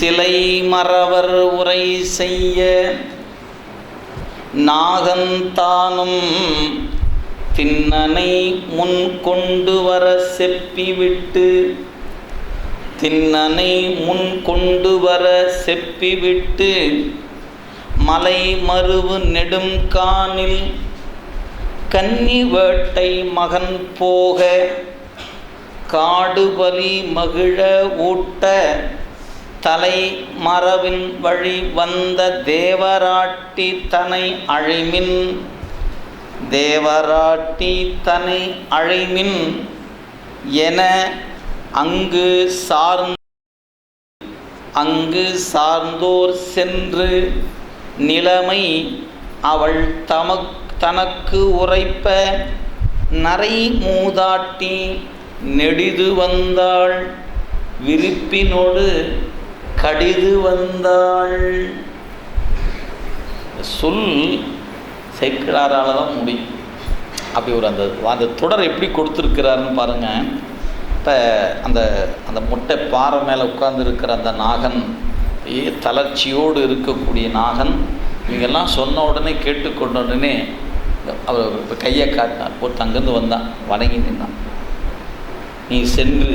சிலை மறவர் உரை செய்ய நாகந்தானும் தின்னனை முன் கொண்டு வர செப்பிவிட்டு தின்னனை முன் கொண்டு வர செப்பிவிட்டு மலை மருவு நெடும் காணில் கன்னி வேட்டை மகன் போக காடுபலி மகிழ ஊட்ட தலை மரபின் வழி வந்த தேவராட்டி தனை அழைமின். தேவராட்டி தனை அழைமின் என அங்கு சார்ந்த அங்கு சார்ந்தோர் சென்று நிலைமை அவள் தமக் தனக்கு உரைப்ப நரை மூதாட்டி நெடிது வந்தாள். விருப்பினோடு கடிது வந்தாள். சொல் சேக்கிழாரால் தான் முடியும். அப்படி ஒரு அந்த அந்த தொடர் எப்படி கொடுத்துருக்கிறாருன்னு பாருங்கள் இப்போ அந்த அந்த முட்டை பாறை மேலே உட்கார்ந்துருக்கிற அந்த நாகன் ஏ தளர்ச்சியோடு இருக்கக்கூடிய நாகன் இவங்கெல்லாம் சொன்ன உடனே கேட்டுக்கொண்ட உடனே அவர் இப்போ கையை காட்டினார். போட்டு அங்கேருந்து வந்தான் வணங்கி நின்னான். நீ சென்று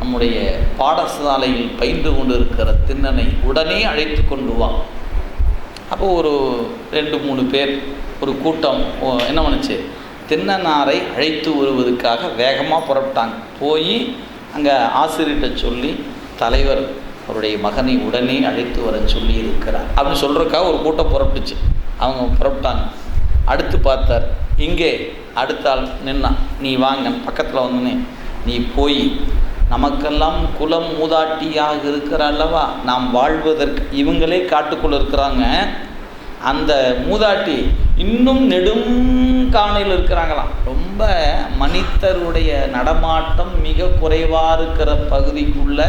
நம்முடைய பாடசாலையில் பயின்று கொண்டு இருக்கிற திண்ணனை உடனே அழைத்து கொண்டு வா. அப்போ ஒரு ரெண்டு மூணு பேர் ஒரு கூட்டம் ஓ, என்ன பண்ணுச்சு? திண்ணனாரை அழைத்து வருவதற்காக வேகமாக புறப்பட்டாங்க. போய் அங்கே ஆசிரியர்கிட்ட சொல்லி தலைவர் அவருடைய மகனை உடனே அழைத்து வர சொல்லி இருக்கிறார். அப்படின்னு சொல்கிறக்காக ஒரு கூட்டம் புறப்பட்டுச்சு. அவங்க புறப்பட்டாங்க. அடுத்து பார்த்தார் இங்கே அடுத்தால் ஆள் நின்னான் நீ வாங்க பக்கத்தில் வந்தனே நீ போய் நமக்கெல்லாம் குலம் மூதாட்டியாக இருக்கிற அல்லவா? நாம் வாழ்வதற்கு இவங்களே காட்டுக்குள்ளே இருக்கிறாங்க. அந்த மூதாட்டி இன்னும் நெடும் காணையில் இருக்கிறாங்களாம். ரொம்ப மனிதருடைய நடமாட்டம் மிக குறைவாக இருக்கிற பகுதிக்குள்ள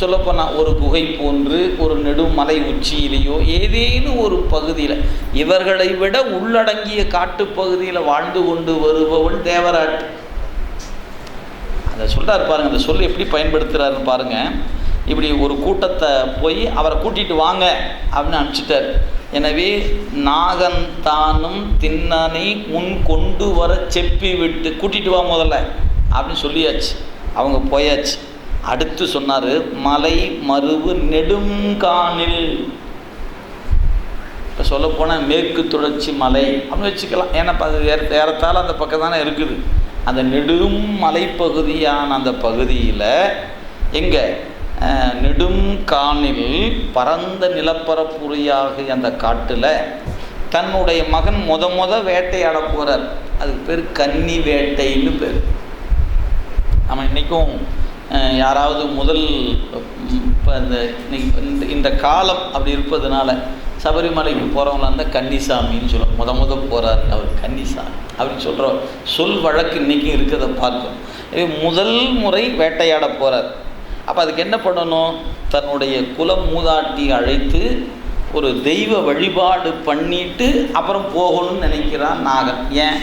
சொல்லப்போனால் ஒரு குகை போன்று ஒரு நெடுமலை உச்சியிலேயோ ஏதேனும் ஒரு பகுதியில் இவர்களை விட உள்ளடங்கிய காட்டுப்பகுதியில் வாழ்ந்து கொண்டு வருபவள் தேவராட்டி அதை சொல்கிறார் பாருங்க அந்த சொல் எப்படி பயன்படுத்துகிறாருன்னு பாருங்கள் இப்படி ஒரு கூட்டத்தை போய் அவரை கூட்டிகிட்டு வாங்க அப்படின்னு அனுப்பிச்சிட்டார். எனவே நாகன் தானும் திண்ணனை முன் கொண்டு வர செப்பி விட்டு கூட்டிகிட்டு வா முதல்ல அப்படின்னு சொல்லியாச்சு. அவங்க போயாச்சு. அடுத்து சொன்னார் மலை மருவு நெடுங்கானில் இப்போ சொல்லப்போனால் மேற்கு தொடர்ச்சி மலை அப்படின்னு வச்சுக்கலாம். ஏன்னா இப்போ அது ஏற ஏறத்தாழ அந்த பக்கம் தானே இருக்குது. அந்த நெடும் மலைப்பகுதியான அந்த பகுதியில் எங்கே? நெடும் காணில் பரந்த நிலப்பரப்புரியாக அந்த காட்டில் தன்னுடைய மகன் முத முத வேட்டையாட போகிறார் அதுக்கு பேர் கன்னி வேட்டைன்னு பேர். நம்ம இன்றைக்கும் யாராவது முதல் இப்போ இந்த இன்னைக்கு இந்த இந்த காலம் அப்படி இருப்பதுனால சபரிமலைக்கு போகிறவங்களா இருந்தால் கன்னிசாமின்னு சொல்லுவோம் முத முத போகிறார் அவர் கன்னிசாமி அப்படின்னு சொல்கிற சொல் வழக்கு இன்றைக்கும் இருக்கிறத பார்க்கும் இது முதல் முறை வேட்டையாட போகிறார் அப்போ அதுக்கு என்ன பண்ணணும்? தன்னுடைய குலம் மூதாட்டி அழைத்து ஒரு தெய்வ வழிபாடு பண்ணிட்டு அப்புறம் போகணும்னு நினைக்கிறான் நாகன். ஏன்?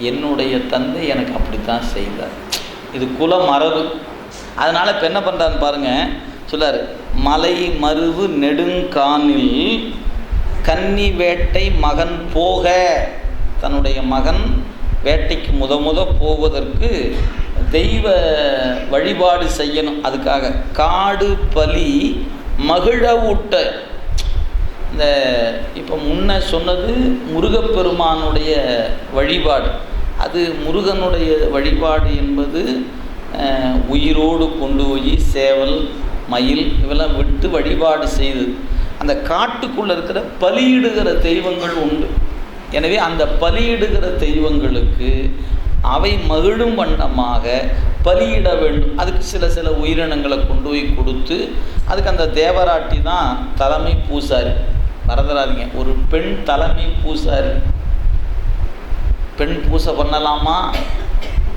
என்னுடைய தந்தை எனக்கு அப்படித்தான் செய்தார். இது குல மரபு. அதனால் இப்போ என்ன பண்ணுறான்னு பாருங்கள் சொல்லார். மலை மருவு நெடுங்கானில் கன்னி வேட்டை மகன் போக. தன்னுடைய மகன் வேட்டைக்கு முத முத போவதற்கு தெய்வ வழிபாடு செய்யணும். அதுக்காக காடு பலி மகிழவுட்ட இந்த இப்போ முன்ன சொன்னது முருகப்பெருமானுடைய வழிபாடு. அது முருகனுடைய வழிபாடு என்பது உயிரோடு கொண்டு போய் சேவல் மயில் இவெல்லாம் விட்டு வழிபாடு செய்து அந்த காட்டுக்குள்ளே இருக்கிற பலியிடுகிற தெய்வங்கள் உண்டு. எனவே அந்த பலியிடுகிற தெய்வங்களுக்கு அவை மகிழும் வண்ணமாக பலியிட வேண்டும். அதுக்கு சில சில உயிரினங்களை கொண்டு போய் கொடுத்து அதுக்கு அந்த தேவராட்டி தான் தலைமை பூசாரி. மறந்துடாதீங்க ஒரு பெண் தலைமை பூசாரி. பெண் பூசை பண்ணலாமா?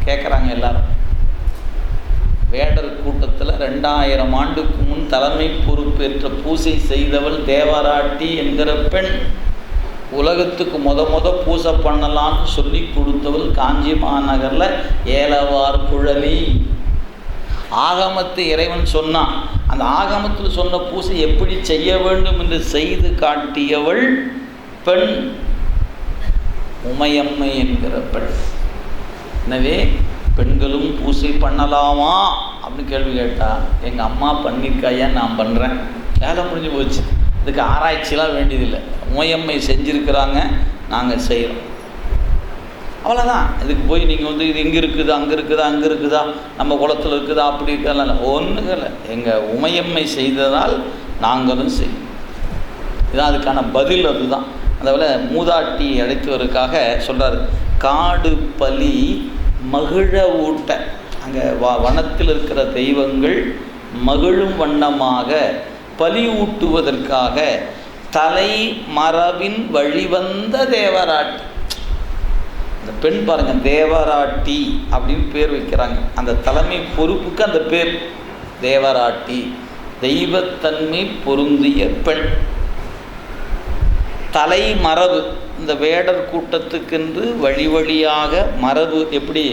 கேட்குறாங்க எல்லாரும். வேடர் கூட்டத்தில் ரெண்டாயிரம் ஆண்டுக்கு முன் தலைமை பொறுப்பேற்ற பூசை செய்தவள் தேவராட்டி என்கிற பெண் உலகத்துக்கு முத முத பூசை பண்ணலாம்னு சொல்லி கொடுத்தவள் காஞ்சி மாநகரில் ஏலவார் குழலி. ஆகமத்து இறைவன் சொன்னான் அந்த ஆகமத்தில் சொன்ன பூசை எப்படி செய்ய வேண்டும் என்று செய்து காட்டியவள் பெண் உமையம்மை என்கிற பெண். எனவே பெண்களும் பூசை பண்ணலாமா? அப்படின்னு கேள்வி கேட்டால் எங்கள் அம்மா பண்ணியிருக்காயா நான் பண்ணுறேன் வேலை முடிஞ்சு போச்சு. இதுக்கு ஆராய்ச்சிலாம் வேண்டியதில்லை. உமையம்மை செஞ்சுருக்கிறாங்க நாங்கள் செய்கிறோம் அவ்வளோதான் இதுக்கு போய் நீங்கள் வந்து இது இங்கே இருக்குது அங்கே இருக்குதா அங்கே இருக்குதா நம்ம குளத்தில் இருக்குதா அப்படி இருக்கா ஒன்றும் இல்லை. எங்கள் உமையம்மை செய்ததால் நாங்களும் செய்யும் இதான் அதுக்கான பதில் அதுதான். அதோட மூதாட்டி அழைத்தவருக்காக சொல்கிறார் காடு பலி மகிழ ஊட்ட. அங்கே வ வனத்தில் இருக்கிற தெய்வங்கள் மகிழும் வண்ணமாக பலி ஊட்டுவதற்காக தலை மரபின் வழிவந்த தேவராட்டி. இந்த பெண் பாருங்க தேவராட்டி அப்படின்னு பேர் வைக்கிறாங்க. அந்த தலைமை பொறுப்புக்கு அந்த பேர். தேவராட்டி தெய்வத்தன்மை பொருந்திய பெண். தலை மரபு. இந்த வேடர் கூட்டத்துக்கென்று வழி வழியாக மரபு எப்படி?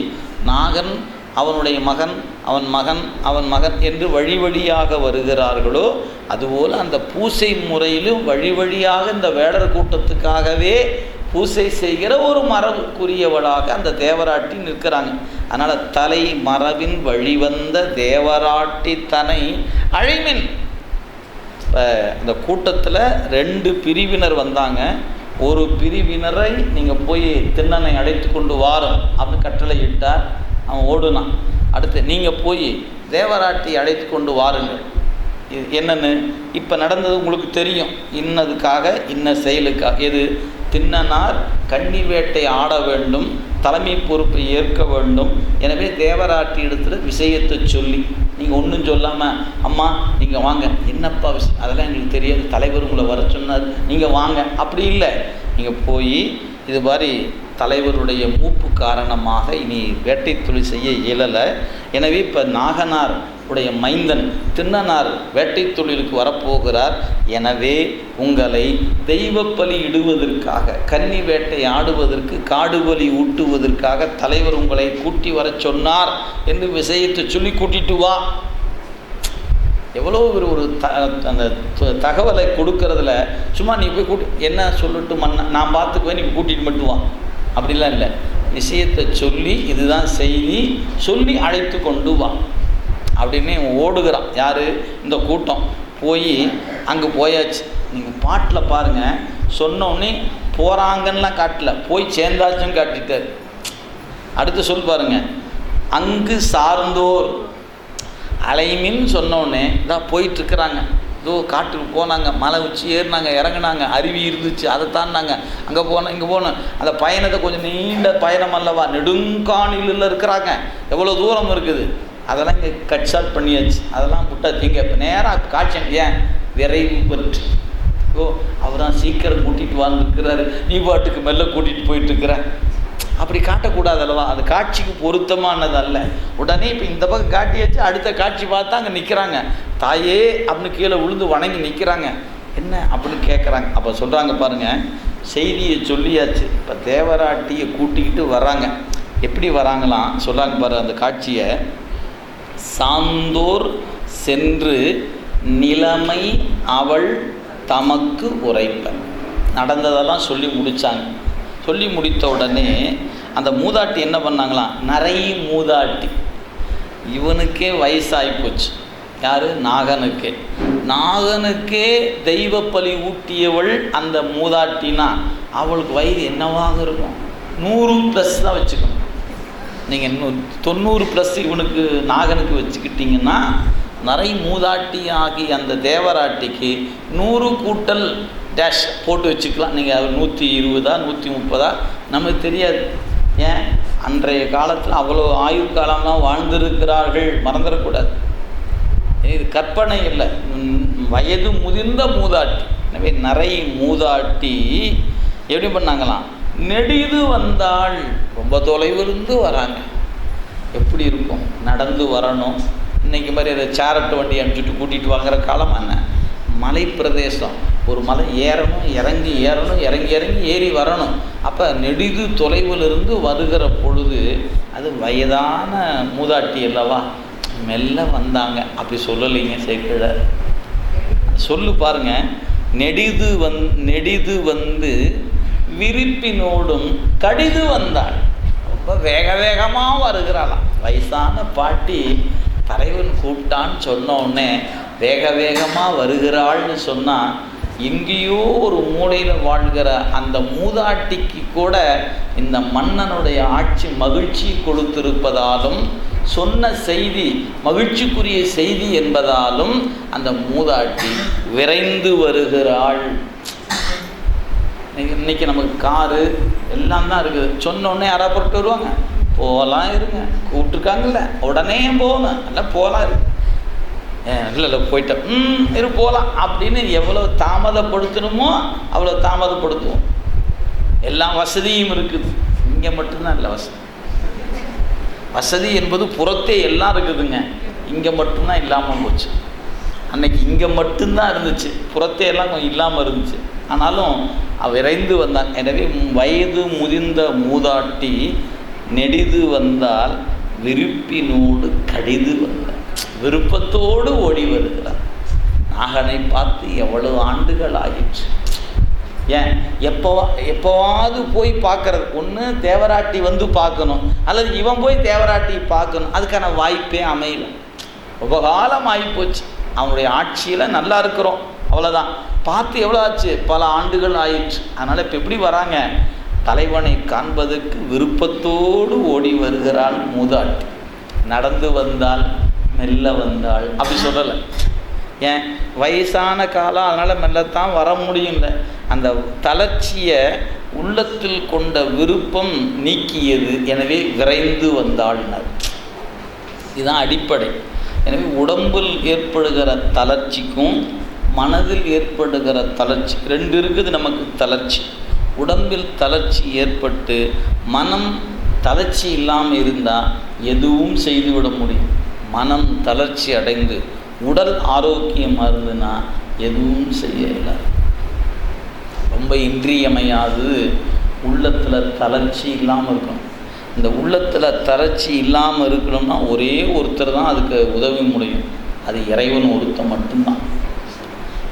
நாகன் அவனுடைய மகன் அவன் மகன் அவன் மகன் என்று வழி வழியாக வருகிறார்களோ அதுபோல் அந்த பூசை முறையிலும் வழி வழியாக இந்த வேடர் கூட்டத்துக்காகவே பூசை செய்கிற ஒரு மரபுக்குரியவளாக அந்த தேவராட்டி நிற்கிறாங்க. அதனால் தலை மரபின் வழிவந்த தேவராட்டி தனை அழிமின். இப்போ இந்த கூட்டத்தில் ரெண்டு பிரிவினர் வந்தாங்க. ஒரு பிரிவினரை நீங்கள் போய் திண்ணனை அழைத்து கொண்டு வாரும் அப்படின்னு கட்டளை இட்டார். அவன் ஓடுனான். அடுத்து நீங்கள் போய் தேவராட்டி அழைத்து கொண்டு வாருங்கள். இது என்னென்னு? இப்போ நடந்தது உங்களுக்கு தெரியும். இன்னதுக்காக இன்ன செயலுக்காக எது? தின்னனார் கன்னி வேட்டை ஆட வேண்டும் தலைமை பொறுப்பை ஏற்க வேண்டும். எனவே தேவராட்டி இடத்துல விஷயத்தை சொல்லி நீங்கள் ஒன்றும் சொல்லாமல் அம்மா நீங்கள் வாங்க. என்னப்பா விஷயம்? அதெல்லாம் எங்களுக்கு தெரியாது. தலைவர் உங்களை வர சொன்னார். நீங்கள் வாங்க. அப்படி இல்லை. நீங்கள் போய் இது மாதிரி தலைவருடைய மூப்பு காரணமாக இனி வேட்டை தொழில் செய்ய இயலலை. எனவே இப்போ நாகனார் உடைய மைந்தன் திண்ணனார் வேட்டை தொழிலுக்கு வரப்போகிறார். எனவே உங்களை தெய்வ பலி இடுவதற்காக கன்னி வேட்டை ஆடுவதற்கு காடு பலி ஊட்டுவதற்காக தலைவர் உங்களை கூட்டி வர சொன்னார் என்று விஷயத்தை சொல்லி கூட்டிட்டு வா. எவ்வளோ ஒரு ஒரு த அந்த த- தகவலை கொடுக்கறதுல சும்மா நீ போய் கூட்டி என்ன சொல்லட்டும் மன்ன நான் பார்த்துக்குவேன் நீ கூட்டிகிட்டு மட்டும் வா. அப்படிலாம் இல்லை. விஷயத்தை சொல்லி இதுதான் செய்தி சொல்லி அழைத்து கொண்டு வா. அப்படின்னு ஓடுகிறான். யார்? இந்த கூட்டம். போய் அங்கே போயாச்சு. நீங்கள் பாட்டில் பாருங்கள் சொன்னோடனே போகிறாங்கன்னெலாம் காட்டல. போய் சேர்ந்தாச்சும் காட்டிட்டார். அடுத்து சொல் பாருங்க. அங்கு சார்ந்தோர். அலைமின் சொன்னோடனே இதான் போயிட்டுருக்குறாங்க இதோ காட்டுக்கு போனாங்க. மலை உச்சி ஏறினாங்க இறங்குனாங்க. அருவி இருந்துச்சு. அதை தாண்டினாங்க. அங்கே போனோம் இங்கே போனோம் அந்த பயணத்தை கொஞ்சம் நீண்ட பயணம் அல்லவா? நெடுங்காணிலில் இருக்கிறாங்க. எவ்வளோ தூரம் இருக்குது? அதெல்லாம் இங்கே கட் ஷார்ட் பண்ணியாச்சு. அதெல்லாம் விட்டாச்சு இப்போ நேராக காட்சி ஏன்? விரைவு பெற்று. ஓ அவரான் சீக்கிரம் கூட்டிகிட்டு வாழ்ந்துருக்கிறாரு நீ பாட்டுக்கு மெல்ல கூட்டிகிட்டு போயிட்டு அப்படி காட்டக்கூடாது அல்லவா அது காட்சிக்கு பொருத்தமானது அல்ல. உடனே இப்போ இந்த பக்கம் காட்டியாச்சு அடுத்த காட்சி பார்த்தா அங்கே நிற்கிறாங்க தாயே அப்படின்னு கீழே விழுந்து வணங்கி நிற்கிறாங்க என்ன அப்படின்னு கேட்குறாங்க அப்போ சொல்கிறாங்க பாருங்க செய்தியை சொல்லியாச்சு. இப்போ தேவராட்டியை கூட்டிக்கிட்டு வராங்க. எப்படி வராங்களாம்? சொல்கிறாங்க பாரு அந்த காட்சியை. சாந்தோர் சென்று நிலைமை அவள் தமக்கு உரைப்ப நடந்ததெல்லாம் சொல்லி முடித்தாங்க சொல்லி முடித்த உடனே அந்த மூதாட்டி என்ன பண்ணாங்களாம்? நிறைய மூதாட்டி. இவனுக்கே வயசாகி போச்சு. யார்? நாகனுக்கே. நாகனுக்கே தெய்வ பலி ஊட்டியவள் அந்த மூதாட்டினா அவளுக்கு வயது என்னவாக இருக்கும்? நூறு ப்ளஸ் தான் வச்சுக்கணும். நீங்கள் இன்னும் தொண்ணூறு ப்ளஸ் இவனுக்கு நாகனுக்கு வச்சுக்கிட்டிங்கன்னா நிறைய மூதாட்டி ஆகி அந்த தேவராட்டிக்கு நூறு கூட்டல் டேஷ் போட்டு வச்சுக்கலாம். நீங்கள் அது நூற்றி இருபதா நூற்றி முப்பதா? நமக்கு தெரியாது. ஏன்? அன்றைய காலத்தில் அவ்வளோ ஆயுள் காலம்லாம் வாழ்ந்திருக்கிறார்கள். மறந்துடக்கூடாது. இது கற்பனை இல்லை. வயது முதிர்ந்த மூதாட்டி. எனவே நிறை மூதாட்டி எப்படி பண்ணாங்களாம்? நெடிது வந்தாள். ரொம்ப தொலைவிலிருந்து வராங்க. எப்படி இருக்கும்? நடந்து வரணும். இன்னைக்கு மாதிரி அதை சேரட்டு வண்டி அனுப்பிச்சுட்டு கூட்டிகிட்டு வாங்குற காலம் என்ன? மலை பிரதேசம் ஒரு மலை ஏறணும் இறங்கி ஏறணும் இறங்கி இறங்கி ஏறி வரணும். அப்போ நெடிது தொலைவிலிருந்து வருகிற பொழுது அது வயதான மூதாட்டி அல்லவா? மெல்ல வந்தாங்க. அப்படி சொல்லலைங்க சேக்கிழார் சொல்லு பாருங்க. நெடிது வந் நெடிது வந்து விரிப்பினோடும் கடிது வந்தாள். ரொம்ப வேக வேகமாக வருகிறாளாம். வயசான பாட்டி தலைவன் கூப்பிட்டான்னு சொன்னோடனே வேக வேகமாக வருகிறாள்னு சொன்னால் எங்கேயோ ஒரு மூலையில் வாழ்கிற அந்த மூதாட்டிக்கு கூட இந்த மன்னனுடைய ஆட்சி மகிழ்ச்சி கொடுத்திருப்பதாலும் சொன்ன செய்தி மகிழ்ச்சிக்குரிய செய்தி என்பதாலும் அந்த மூதாட்டி விரைந்து வருகிறாள். இன்னைக்கு நமக்கு காரு எல்லாம் தான் இருக்குது. சொன்னோடனே யாராவது புறப்பட்டு வருவாங்க? போகலாம் இருங்க. கூப்பிட்டுருக்காங்கல்ல. உடனே போகணும் எல்லாம் போகலாம் இருக்கு இல்லை இல்லை போயிட்டேன். ம் இரு போகலாம் அப்படின்னு எவ்வளோ தாமதப்படுத்தணுமோ அவ்வளோ தாமதப்படுத்துவோம். எல்லா வசதியும் இருக்குது. இங்கே மட்டும்தான் இல்லை வசதி. வசதி என்பது புறத்தே எல்லாம் இருக்குதுங்க. இங்கே மட்டும்தான் இல்லாமல் போச்சு. அன்னைக்கு இங்கே மட்டும்தான் இருந்துச்சு. புறத்தே எல்லாம் கொஞ்சம் இல்லாமல் இருந்துச்சு. ஆனாலும் விரைந்து வந்தான் எனவே வயது முதிர்ந்த மூதாட்டி நெடிது வந்தால் விருப்பினோடு கடிது வந்தார் விருப்பத்தோடு ஓடி வருகிறார் நாகனை பார்த்து எவ்வளவு ஆண்டுகள் ஆயிற்று. ஏன்? எப்போவா எப்போவாவது போய் பார்க்கறது. ஒன்று தேவராட்டி வந்து பார்க்கணும். அல்லது இவன் போய் தேவராட்டி பார்க்கணும். அதுக்கான வாய்ப்பே அமையல. ரொம்ப காலம் ஆகிப்போச்சு அவனுடைய ஆட்சியில் நல்லா இருக்கிறோம். அவ்வளோதான் பார்த்து எவ்வளோ ஆச்சு? பல ஆண்டுகள் ஆயிடுச்சு அதனால் இப்போ எப்படி வராங்க? தலைவனை காண்பதற்கு விருப்பத்தோடு ஓடி வருகிறாள் மூதாட்டி. நடந்து வந்தால் மெல்ல வந்தாள். அப்படி சொல்லலை. ஏன்? வயசான காலம். அதனால் மெல்லத்தான் வர முடியல. அந்த தளர்ச்சியை உள்ளத்தில் கொண்ட விருப்பம் நீக்கியது. எனவே விரைந்து வந்தாள்னர். இதுதான் அடிப்படை. எனவே உடம்பில் ஏற்படுகிற தளர்ச்சிக்கும் மனதில் ஏற்படுகிற தளர்ச்சி ரெண்டு இருக்குது நமக்கு தளர்ச்சி. உடம்பில் தளர்ச்சி ஏற்பட்டு மனம் தளர்ச்சி இல்லாமல் இருந்தால் எதுவும் செய்துவிட முடியும். மனம் தளர்ச்சி அடைந்து உடல் ஆரோக்கியமாக இருந்ததுன்னா எதுவும் செய்ய இயலாது ரொம்ப இன்றியமையாது உள்ளத்தில் தளர்ச்சி இல்லாமல் இருக்கணும். இந்த உள்ளத்தில் தரச்சி இல்லாமல் இருக்கணும்னா ஒரே ஒருத்தர் தான் அதுக்கு உதவி முடியும். அது இறைவன் ஒருத்தன் மட்டும்தான்.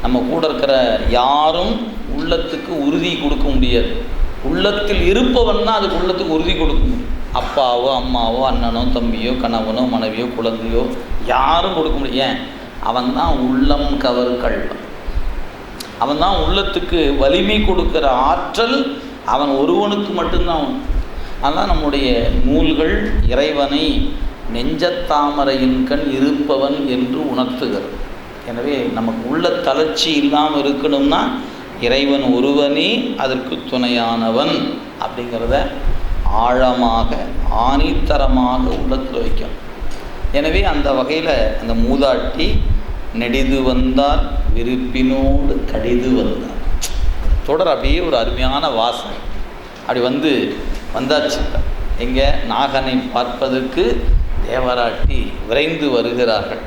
நம்ம கூட இருக்கிற யாரும் உள்ளத்துக்கு உறுதி கொடுக்க முடியாது. உள்ளத்தில் இருப்பவன் தான் அதுக்கு உள்ளத்துக்கு உறுதி கொடுக்க முடியும். அப்பாவோ அம்மாவோ அண்ணனோ தம்பியோ கணவனோ மனைவியோ குழந்தையோ யாரும் கொடுக்க முடியும் ஏன்? அவன் தான் உள்ளம் கவர் கல்வன். அவன் தான் உள்ளத்துக்கு வலிமை கொடுக்கிற ஆற்றல் அவன் ஒருவனுக்கு மட்டும்தான் உண்டு அதான் நம்முடைய நூல்கள் இறைவனை நெஞ்சத்தாமரையின் கண் இருப்பவன் என்று உணர்த்துகிறது. எனவே நமக்கு உள்ள தளர்ச்சி இல்லாமல் இருக்கணும்னா இறைவன் ஒருவனே அதற்கு துணையானவன் அப்படிங்கிறத ஆழமாக ஆணித்தரமாக உள்ளத்தில் வைக்கும் எனவே அந்த வகையில் அந்த மூதாட்டி நெடிது வந்தால் விருப்பினோடு கடிது வந்தார். தொடர் அப்படியே ஒரு அருமையான வாசனை. அப்படி வந்து வந்தாச்சு. எங்கே நாகனை பார்ப்பதற்கு தேவராட்டி விரைந்து வருகிறார்கள்.